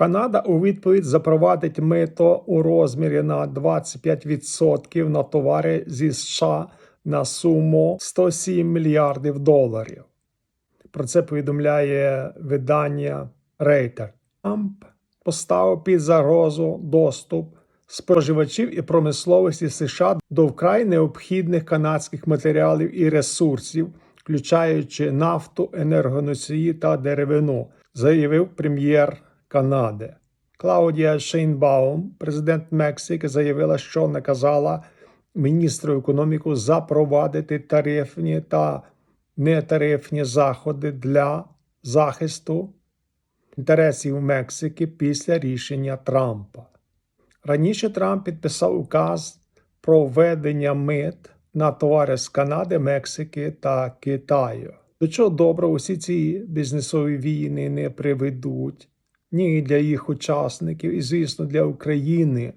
Канада у відповідь запровадить мито у розмірі на 25% на товари зі США на суму 107 мільярдів доларів. Про це повідомляє видання Рейтер. Трамп поставив під загрозу доступ споживачів і промисловості США до вкрай необхідних канадських матеріалів і ресурсів, включаючи нафту, енергоносії та деревину, заявив прем'єр Канади. Клаудія Шейнбаум, президент Мексики, заявила, що наказала міністру економіки запровадити тарифні та нетарифні заходи для захисту інтересів Мексики після рішення Трампа. Раніше Трамп підписав указ про введення мит на товари з Канади, Мексики та Китаю. До чого добре, усі ці бізнесові війни не приведуть ні для їх учасників, і, звісно, для України